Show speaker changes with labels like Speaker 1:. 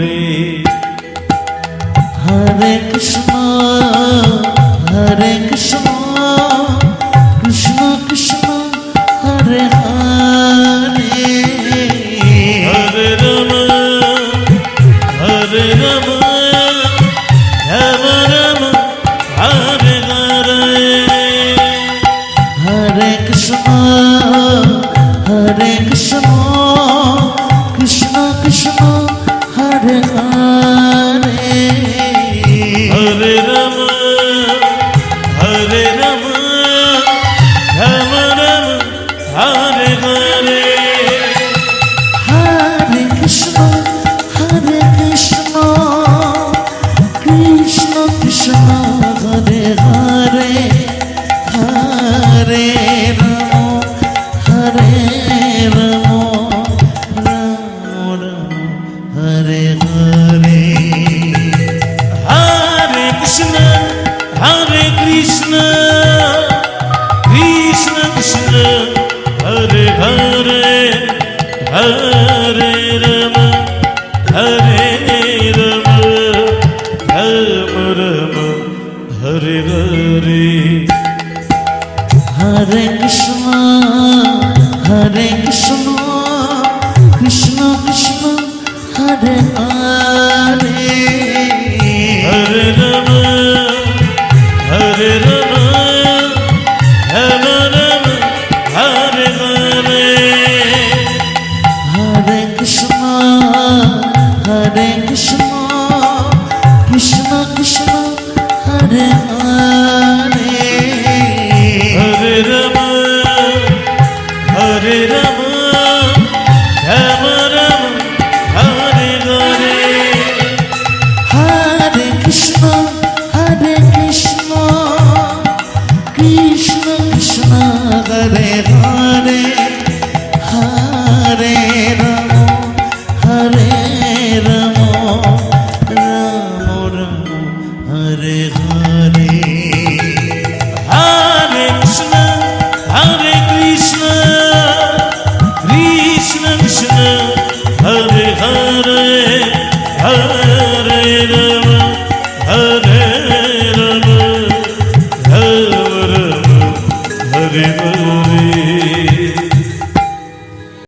Speaker 1: রে হরে কৃষ্ণ হরে কৃষ্ণ কৃষ্ণ কৃষ্ণ হরে হরে হরে রম হরে রম হরে কৃষ্ণ হরে हरे हरे हरे कृष्ण हरे कृष्ण कृष्ण कृष्ण हरे हरे हरे रम हरे रम रम रम हरे हरे हरे कृष्ण हरे कृष्ण হরে কৃষ্ণ